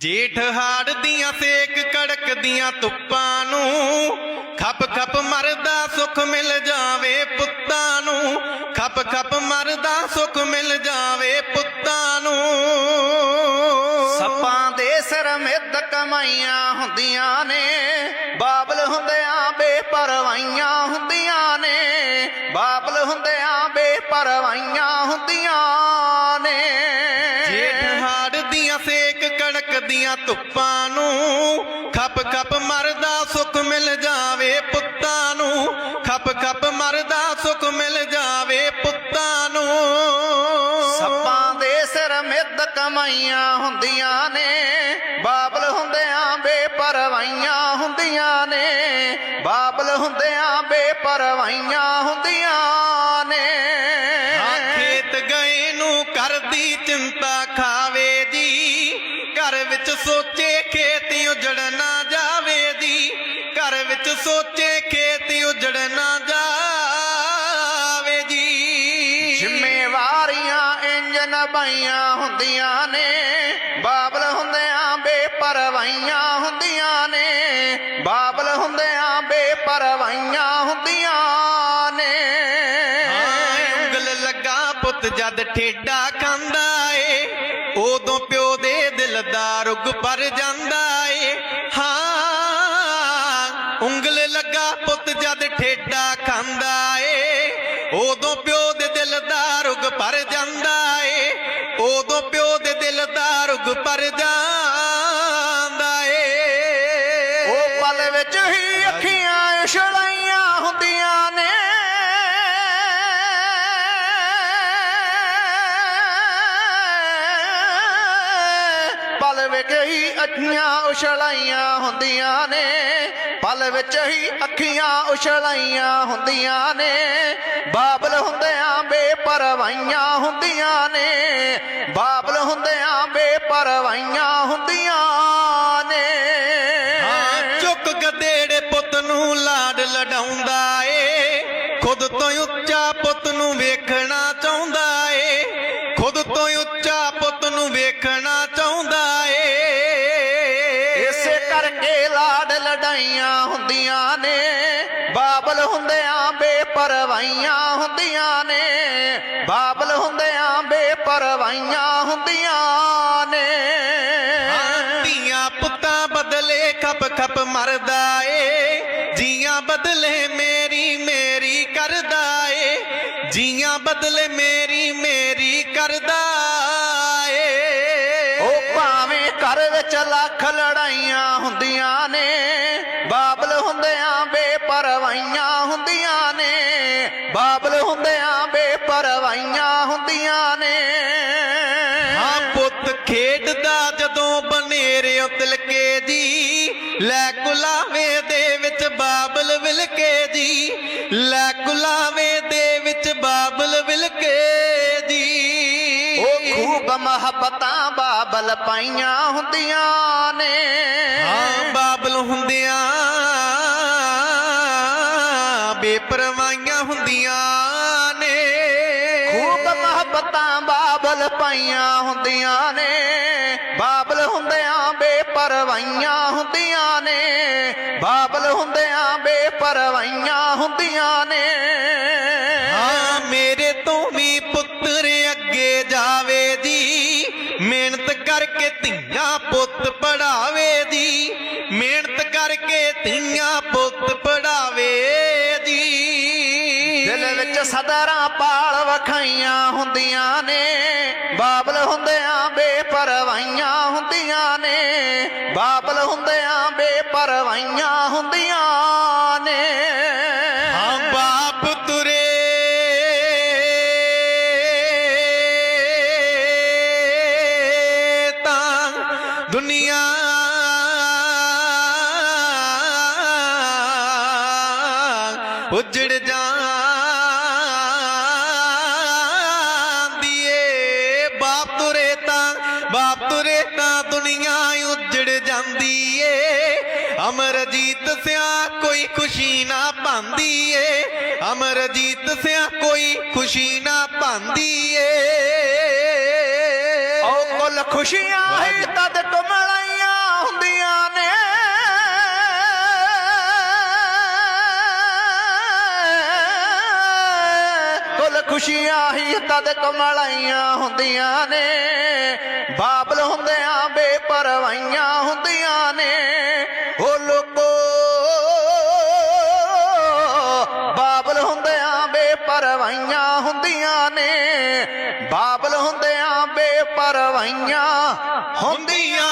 ਜੇਠ ਹਾੜ ਦੀਆਂ ਸੇਕ ਕੜਕਦੀਆਂ ਧੁੱਪਾਂ ਨੂੰ, ਖੱਪ ਖੱਪ ਮਰਦਾ ਸੁੱਖ ਮਿਲ ਜਾਵੇ ਪੁੱਤਾਂ ਨੂੰ, ਖੱਪ ਖੱਪ ਮਰਦਾ ਸੁੱਖ ਮਿਲ ਜਾਵੇ ਪੁੱਤਾਂ ਨੂੰ। ਸੱਪਾਂ ਦੇ ਸਿਰ ਕਮਾਈਆਂ ਹੁੰਦੀਆਂ ਨੇ, ਬਾਬਲ ਹੁੰਦਿਆਂ ਬੇਪਰਵਾਈਆਂ ਹੁੰਦੀਆਂ ਨੇ, ਬਾਬਲ ਹੁੰਦਿਆਂ ਬੇਪਰਵਾਈਆਂ ਧੁੱਪਾਂ ਨੂੰ ਖੱਪ ਖੱਪ ਮਰਦਾ ਸੁੱਖ ਮਿਲ ਜਾਵੇ ਪੁੱਤਾਂ ਨੂੰ। ਖੱਪ ਖੱਪ ਮਰਦਾ ਸੁੱਖ ਮਿਲ ਜਾਵੇ ਪੁੱਤਾਂ ਨੂੰ। ਸੱਪਾਂ ਦੇ ਸਿਰ ਮਿੱਦ ਕਮਾਈਆਂ ਹੁੰਦੀਆਂ ਨੇ। ਬਾਬਲ ਹੁੰਦਿਆਂ ਬੇਪਰਵਾਈਆਂ ਹੁੰਦੀਆਂ ਨੇ। ਬਾਬਲ ਹੁੰਦਿਆਂ ਬੇਪਰਵਾਈਆਂ ਹੁੰਦੀਆਂ ਨੇ। ਹਾਂ ਖੇਤ ਗਏ ਨੂੰ ਕਰਦੀ ਚਿੰਤਾ ਖਾਵੇ ਜੀ। ਘਰ ਵਿੱਚ ਸੋਚੇ ਹੁੰਦੀਆਂ ਨੇ, ਬਾਬਲ ਹੁੰਦਿਆਂ ਬੇਪਰਵਾਈਆਂ ਹੁੰਦੀਆਂ ਨੇ, ਬਾਬਲ ਹੁੰਦਿਆਂ ਬੇਪਰਵਾਈਆਂ ਹੁੰਦੀਆਂ ਨੇ। ਉਂਗਲ ਲੱਗਾ ਪੁੱਤ ਜਦ ਠੇਡਾ ਖਾਂਦਾ ਏ, ਉਦੋਂ ਪਿਓ ਦੇ ਦਿਲ ਦਾ ਰੁਗ ਪਰ ਜਾਂਦਾ ਏ। ਹਾਂ, ਉਂਗਲ ਲੱਗਾ ਪੁੱਤ ਜਦ ਠੇਡਾ ਖਾਂਦਾ ਪਰ ਜਾਂਦਾ ਏ। ਉਹ ਪਲ ਵਿੱਚ ਹੀ ਅੱਖੀਆਂ ਇਸ਼ੜਾਈਆਂ ਹੁੰਦੀਆਂ ਨੇ। ਪਲ ਵਿੱਚ ਹੀ ਅੱਖੀਆਂ ਉਛਲਾਈਆਂ ਹੁੰਦੀਆਂ ਨੇ। ਪਲ ਵਿੱਚ ਹੀ ਅੱਖੀਆਂ ਉਛਲਾਈਆਂ ਹੁੰਦੀਆਂ ਨੇ। ਬਾਬਲ ਹੁੰਦੇ ਬੇਪਰਵਾਈਆਂ ਹੁੰਦੀਆਂ ਨੇ। ਬਾਬਲ ਹੁੰਦਿਆਂ ਬੇਪਰਵਾਈਆਂ ਹੁੰਦੀਆਂ ਨੇ। ਚੁੱਕ ਗਦੇੜੇ ਪੁੱਤ ਨੂੰ ਲਾਡ ਲਡਾਉਂਦਾ ਏ। ਖੁਦ ਤੋਂ ਉੱਚਾ ਪੁੱਤ ਨੂੰ ਵੇਖਣਾ ਚਾਹੁੰਦਾ ਏ। ਖੁਦ ਤੋਂ ਉੱਚਾ ਪੁੱਤ ਨੂੰ ਵੇਖਣਾ ਚਾਹੁੰਦਾ ਏ। ਇਸੇ ਕਰਕੇ ਲਾਡ ਲਡਾਈਆਂ ਹੁੰਦੀਆਂ ਨੇ। ਬਾਬਲ ਹੁੰਦਿਆਂ ਬੇਪਰਵਾਈਆਂ ਹੁੰਦੀਆਂ ਨੇ। ਹੁੰਦਿਆਂ ਬੇਪਰਵਾਈਆਂ ਹੁੰਦੀਆਂ ਨੇ। ਧੀਆਂ ਪੁੱਤਾਂ ਬਦਲੇ ਖੱਪ ਖੱਪ ਮਰਦਾ ਏ। ਜੀਆਂ ਬਦਲੇ ਮੇਰੀ ਮੇਰੀ ਕਰਦਾ ਏ। ਜੀਆਂ ਬਦਲੇ ਮੇਰੀ ਮੇਰੀ ਕਰਦਾ ਏ। ਉਹ ਭਾਵੇਂ ਘਰ ਵਿੱਚ ਲੱਖ ਲੜਾਈਆਂ ਹੁੰਦੀਆਂ ਨੇ ਬਾਬਲ ਹੁੰਦਿਆਂ ਬੇਪਰਵਾਈਆਂ ਹੁੰਦੀਆਂ ਨੇ। ਬਾਬਲ ਹੁੰਦਿਆਂ ਬੇਪਰਵਾਈਆਂ ਹੁੰਦੀਆਂ ਨੇ। ਹਾਂ ਪੁੱਤ ਖੇਡਦਾ ਜਦੋਂ ਬਨੇਰਿਓ ਤਿਲਕੇ ਜੀ ਲੈ ਕੁਲਾਵੇ ਦੇ ਵਿੱਚ ਬਾਬਲ ਵਿਲਕੇ ਜੀ ਲੈ ਕੁਲਾਵੇ ਦੇ ਵਿੱਚ ਬਾਬਲ ਵਿਲਕੇ ਜੀ। ਉਹ ਖੂਬ ਮੁਹੱਬਤਾਂ ਬਾਬਲ ਪਾਈਆਂ ਹੁੰਦੀਆਂ ਨੇ। ਹਾਂ ਬਾਬਲ ਹੁੰਦਿਆਂ ਬੇਪਰਵਾਹੀਆਂ ਹੁੰਦੀਆਂ ਮੁਹੱਬਤਾਂ ਬਾਬਲ ਪਾਈਆਂ ਹੁੰਦੀਆਂ ਨੇ। ਬਾਬਲ ਹੁੰਦਿਆਂ ਬੇਪਰਵਾਈਆਂ ਹੁੰਦੀਆਂ ਨੇ। ਬਾਬਲ ਹੁੰਦਿਆਂ ਬੇਪਰਵਾਈਆਂ ਹੁੰਦੀਆਂ ਨੇ। ਹਾਂ, ਮੇਰੇ ਤੋਂ ਵੀ ਪੁੱਤਰ ਅੱਗੇ ਜਾਵੇ ਜੀ। ਮਿਹਨਤ ਕਰਕੇ ਧੀਆਂ ਪੁੱਤ ਪੜਾਵੇ ਜੀ। ਮਿਹਨਤ ਕਰਕੇ ਧੀਆਂ ਪੁੱਤ ਵਿੱਚ ਪਾਲ ਵਖਾਈਆਂ ਹੁੰਦੀਆਂ ਨੇ। ਬਾਬਲ ਹੁੰਦਿਆਂ ਬੇਪਰਵਾਈਆਂ ਹੁੰਦੀਆਂ ਨੇ। ਬਾਬਲ ਹੁੰਦਿਆਂ ਬੇਪਰਵਾਈਆਂ ਹੁੰਦੀਆਂ ਨੇ। ਹਾਂ, ਬਾਪ ਤੁਰੇ। ਤਾਂ ਦੁਨੀਆ ਉਜੜ ਜਾ ਤਾਂ ਬਾਪ ਤੁਰੇ ਤਾਂ ਦੁਨੀਆ ਉਜੜ ਜਾਂਦੀ ਏ। ਅਮਰਜੀਤ ਸਿਆ ਕੋਈ ਖੁਸ਼ੀ ਨਾ ਪਾਂਦੀ ਏ। ਅਮਰਜੀਤ ਸਿਆ ਕੋਈ ਖੁਸ਼ੀ ਨਾ ਪਾਉਂਦੀ ਏ। ਉਹ ਕੁੱਲ ਖੁਸ਼ੀਆਂ ਹੀ ਤਦ ਕਮਲਾਈਆਂ ਖੁਸ਼ੀਆਂ ਹੀ ਤਦ ਕਮਲਾਈਆਂ ਹੁੰਦੀਆਂ ਨੇ। ਬਾਬਲ ਹੁੰਦਿਆਂ ਬੇਪਰਵਾਈਆਂ ਹੁੰਦੀਆਂ ਨੇ। ਉਹ ਲੋਕੋ, ਬਾਬਲ ਹੁੰਦਿਆਂ ਬੇਪਰਵਾਈਆਂ ਹੁੰਦੀਆਂ ਨੇ। ਬਾਬਲ ਹੁੰਦਿਆਂ ਬੇਪਰਵਾਈਆਂ ਹੁੰਦੀਆਂ